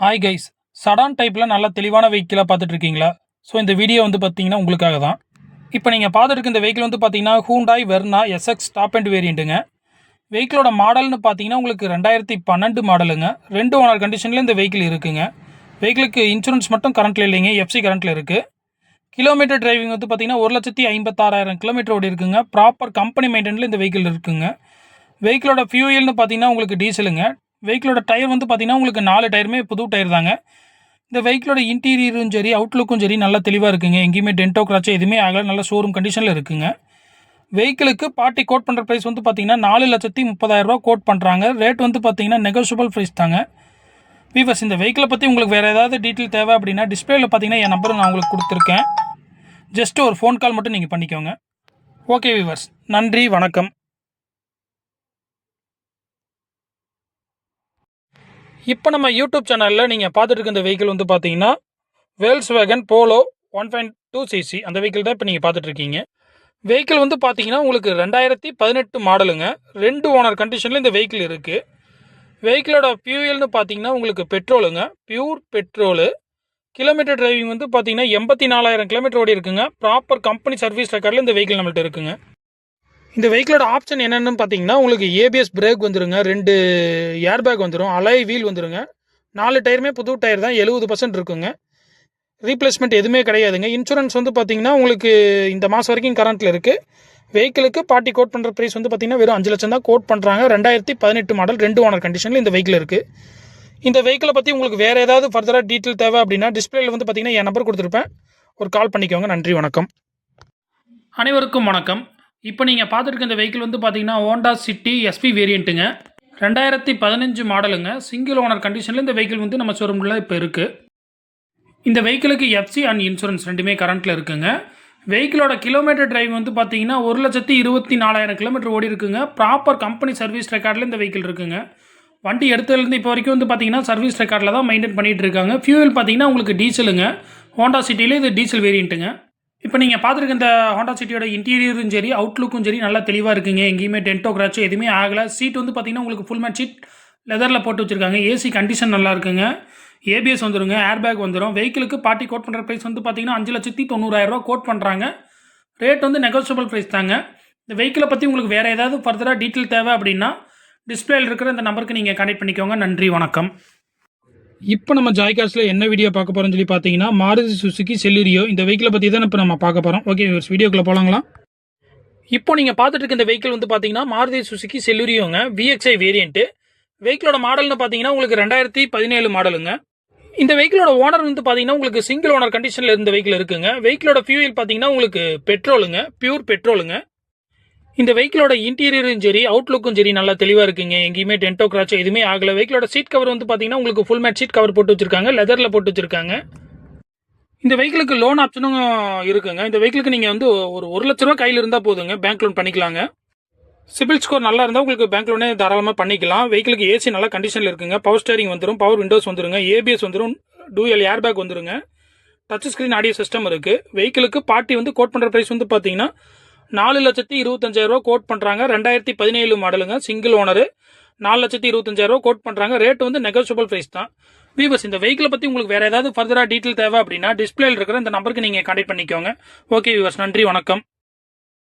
Hi guys sedan டைப்பில் நல்ல தெளிவான வெஹிக்கிளாக பார்த்துட்ருக்கீங்களா ஸோ இந்த வீடியோ வந்து பார்த்தீங்கன்னா உங்களுக்காக தான். இப்போ நீங்கள் பார்த்துட்டு இந்த வெஹிக்கிள் வந்து பார்த்தீங்கன்னா Hyundai Verna SX top and வேரியண்ட்டுங்க வெஹிக்கிளோட மாடல்னு பார்த்தீங்கன்னா உங்களுக்கு ரெண்டாயிரத்தி பன்னெண்டு மாடலுங்க ரெண்டு ஓனர் கண்டிஷனில் இந்த வெஹிக்கிள் இருக்குங்க. வெஹிக்கிளுக்கு இன்சூரன்ஸ் மட்டும் கரண்ட்டில் இல்லைங்க. எஃப்சி கரண்ட்டில் இருக்குது கிலோமீட்டர் டிரைவிங் வந்து பார்த்தீங்கன்னா ஒரு லட்சத்தி ஐம்பத்தாறாயிரம் கிலோமீட்டர் ஓடி இருக்குங்க. ப்ராப்பர் கம்பெனி மெயின்டெனில் இந்த வெஹிக்கிள் இருக்குங்க. வெஹிக்கிளோட ஃபியூயல்னு பார்த்தீங்கன்னா உங்களுக்கு டீசலுங்க வெஹிக்கிளோட டயர் வந்து பார்த்தீங்கன்னா உங்களுக்கு நாலு டயருமே புது டயர் தாங்க. இந்த வெஹிக்கிளோட இன்டீரியரும் சரி அவுட்லுக்கும் சரி நல்லா தெளிவாக இருக்குங்க. எங்கேயுமே டென்டோ கிராச்சோ எதுவுமே ஆகலை நல்ல ஷோரூம் கண்டிஷனில் இருக்குங்க. வெஹிக்கிளுக்கு பார்ட்டி கோட் பண்ணுற ப்ரைஸ் வந்து பார்த்தீங்கன்னா நாலு லட்சத்தி முப்பதாயிரரூவா கோட் பண்ணுறாங்க ரேட் வந்து பார்த்தீங்கன்னா நெகோஷியபிள் ப்ரைஸ் தாங்க. வீவர்ஸ் இந்த வெஹிக்கிளை பற்றி உங்களுக்கு வேறு ஏதாவது டீட்டெயில் தேவை அப்படின்னா டிஸ்பிளேல பார்த்தீங்கன்னா என் நம்பர் நான் உங்களுக்கு கொடுத்துருக்கேன். ஜஸ்ட் ஒரு ஃபோன் கால் மட்டும் நீங்கள் பண்ணிக்கோங்க. ஓகே வீவர்ஸ் நன்றி வணக்கம். இப்போ நம்ம யூடியூப் சேனலில் நீங்கள் பார்த்துட்டு இருக்க இந்த வெஹிக்கிள் வந்து பார்த்தீங்கன்னா Volkswagen Polo one point two CC அந்த வெஹிக்கிள் தான் இப்போ நீங்கள் பார்த்துட்டு இருக்கீங்க வெஹிக்கிள் வந்து பார்த்தீங்கன்னா உங்களுக்கு ரெண்டாயிரத்தி பதினெட்டு மாடலுங்க ரெண்டு ஓனர் கண்டிஷனில் இந்த வெஹிக்கிள் இருக்குது வெஹிக்கிளோட ஃபியூயல்னு பார்த்தீங்கன்னா உங்களுக்கு பெட்ரோலுங்க பியூர் பெட்ரோலு கிலோமீட்டர் டிரைவிங் வந்து பார்த்தீங்கன்னா எண்பத்தி நாலாயிரம் கிலோமீட்டர் ஓடி இருக்குங்க. ப்ராப்பர் கம்பெனி சர்வீஸ் ரெக்கார்டில் இந்த வெஹிக்கிள் நம்மள்ட்ட இருக்குங்க. இந்த வெஹிக்கிளோட ஆப்ஷன் என்னென்னு பார்த்தீங்கன்னா உங்களுக்கு ஏபிஎஸ் பிரேக் வந்துருங்க ரெண்டு ஏர் பேக் வந்துடும் அலாய் வீல் வந்துருங்க. நாலு டயருமே புது டயர் தான் எழுபது பர்சன்ட் இருக்குங்க. ரீப்ளேஸ்மெண்ட் எதுவுமே கிடையாதுங்க. இன்சூரன்ஸ் வந்து பார்த்தீங்கன்னா உங்களுக்கு இந்த மாதம் வரைக்கும் கரண்ட்டில் இருக்குது வெஹிக்கிளுக்கு பார்ட்டி கோட் பண்ணுற ப்ரைஸ் வந்து பார்த்தீங்கன்னா வெறும் அஞ்சு லட்சம் தான் கோட் பண்ணுறாங்க ரெண்டாயிரத்தி பதினெட்டு மாடல் ரெண்டு ஓனர் கண்டிஷனில் இந்த வெஹிக்கிள் இருக்குது இந்த வெஹிக்கிளை பற்றி உங்களுக்கு வேறு ஏதாவது ஃபர்தராக டீட்டெயில் தேவை அப்படின்னா டிஸ்பிளேல வந்து பார்த்தீங்கன்னா என் நம்பர் கொடுத்துருப்பேன். ஒரு கால் பண்ணிக்கோங்க. நன்றி வணக்கம். அனைவருக்கும் வணக்கம். இப்போ நீங்கள் பார்த்துருக்க இந்த வெஹிக்கிள் வந்து பார்த்தீங்கன்னா ஹோண்டா சிட்டி எஸ்பி வேரியண்ட்டுங்க ரெண்டாயிரத்தி பதினஞ்சு மாடலுங்க சிங்கிள் ஓனர் கண்டிஷனில் இந்த வெஹிக்கிள் வந்து நம்ம ஷோரூமில் இப்போ இருக்குது இந்த வெஹிக்கிளுக்கு எஃப்சி அண்ட் இன்சூரன்ஸ் ரெண்டுமே கரண்ட்டில் இருக்குங்க. வெஹிக்கிளோட கிலோமீட்டர் டிரைவ் வந்து பார்த்தீங்கன்னா ஒரு லட்சத்தி இருபத்தி நாலாயிரம் கிலோமீட்டர் ஓடி இருக்குங்க. ப்ராப்பர் கம்பெனி சர்வீஸ் ரெக்கார்டில் இந்த வெஹிக்கிள் இருக்குங்க. வண்டி எடுத்ததுலேருந்து இப்போ வரைக்கும் வந்து பார்த்தீங்கன்னா சர்வீஸ் ரெக்கார்டில் தான் மெயின்டைன் பண்ணிகிட்டு இருக்காங்க. ஃபியூவல் பார்த்தீங்கன்னா உங்களுக்கு டீசலுங்க ஹோண்டா சிட்டியில் இது டீசல் வேரியண்ட்டுங்க இப்போ நீங்கள் பார்த்துருக்க இந்த ஹோண்டா சிட்டியோட இன்டீரியரும் சரி அவுட்லுக்கும் சரி நல்லா தெளிவாக இருக்குங்க. எங்கேயுமே டென்டோ கிராச்சோ எதுவுமே ஆகலை. சீட் வந்து பார்த்தீங்கன்னா உங்களுக்கு ஃபுல் மேட் சீட் லெதரில் போட்டு வச்சுருக்காங்க. ஏசி கண்டிஷன் நல்லா இருக்குங்க. ஏபிஎஸ் வந்துருங்க. ஏர் பேக் வந்துடும் வெஹிக்கிளுக்கு பார்ட்டி கோட் பண்ணுற ப்ரைஸ் வந்து பார்த்தீங்கன்னா அஞ்சு லட்சத்தி தொண்ணூறாயிரரூவா கோட் பண்ணுறாங்க ரேட் வந்து நெகோசியபிள் ப்ரைஸ் தாங்க. இந்த வெஹிக்கிளை பற்றி உங்களுக்கு வேறு ஏதாவது ஃபர்தராக டீட்டெயில் தேவை அப்படின்னா டிஸ்பிளேயில் இருக்கிற இந்த நம்பருக்கு நீங்கள் கான்டெக்ட் பண்ணிக்கோங்க. நன்றி வணக்கம். இப்போ நம்ம ஜாய்காஸ்ட்ல என்ன வீடியோ பார்க்க போறோம்னு சொல்லி பார்த்தீங்கன்னா மாருதி சுசுக்கி செல்லுரியோ இந்த வெஹிக்கிளை பற்றி தான் இப்போ நம்ம பார்க்க போகிறோம் ஓகே வீடியோக்குள்ளே போகலாங்களா இப்போ நீங்கள் பார்த்துட்டு இருக்க இந்த வெஹிக்கிள் வந்து பார்த்தீங்கன்னா மாருதி சுசுகி செல்லுரியோங்க விஎக்ஸ்ஐ வேரியண்ட்டு வெஹிக்கிளோட மாடல்னு பார்த்தீங்கன்னா உங்களுக்கு ரெண்டாயிரத்தி பதினேழு மாடலுங்க இந்த வெஹிக்கிளோட ஓனர் வந்து பார்த்தீங்கன்னா உங்களுக்கு சிங்கிள் ஓனர் கண்டிஷனில் இருந்த வெஹிக்கிள் இருக்குங்க. வெஹிக்கிளோட ஃபியூல் பார்த்தீங்கன்னா உங்களுக்கு பெட்ரோலுங்க பியூர் பெட்ரோலுங்க இந்த வெஹிக்கிளோட இன்டீரியரும் சரி அவுட்லுக்கும் சரி நல்லா தெளிவாக இருக்குங்க. எங்கேயுமே டென்டோ கிராச்சோ எதுவுமே ஆகல. வெஹிக்கிளோட சீட் கவர் வந்து பார்த்தீங்கன்னா உங்களுக்கு ஃபுல் மேட் சீட் கவர் போட்டு வச்சிருக்காங்க. லெதரில் போட்டு வச்சிருக்காங்க. இந்த வெஹிக்கிளுக்கு லோன் ஆப்ஷனும் இருக்குங்க. இந்த வெஹிக்கிளுக்கு நீங்கள் வந்து ஒரு ஒரு லட்ச ரூபா கையில் இருந்தால் போதுங்க. பேங்க் லோன் பண்ணிக்கலாங்க. சிபில் ஸ்கோர் நல்லா இருந்தால் உங்களுக்கு பேங்க் லோனே தாராளமாக பண்ணிக்கலாம். வெஹிக்கிளுக்கு ஏசி நல்லா கண்டிஷனில் இருக்குங்க. பவர் ஸ்டேரிங் வந்துடும் பவர் விண்டோஸ் வந்துருங்க. ஏபிஎஸ் வந்துடும் டூஎல் ஏர் பேக் வந்துருங்க. டச் ஸ்க்ரீன் ஆடியோ சிஸ்டம் இருக்குது வெஹிக்கிளுக்கு பார்ட்டி வந்து கோட் பண்ணுற ப்ரைஸ் வந்து பார்த்தீங்கன்னா நாலு லட்சத்தி இருபத்தஞ்சாயிரம் ரூபா கோட் பண்ணுறாங்க ரெண்டாயிரத்தி பதினேழு மாடலுங்க. சிங்கிள் ஓனரு நாலு லட்சத்தி இருபத்தஞ்சாயிரம் ரூபா கோட் பண்ணுறாங்க ரேட் வந்து நெகோசியபிள் ப்ரைஸ் தான். வீவர்ஸ் இந்த வெஹிக்கிளை பற்றி உங்களுக்கு வேறு ஏதாவது ஃபர்தராக டீட்டெயில் தேவை அப்படின்னா டிஸ்பிளேல இருக்கிற இந்த நம்பருக்கு நீங்கள் கான்டெக்ட் பண்ணிக்கோங்க. ஓகே வீவர்ஸ் நன்றி வணக்கம்.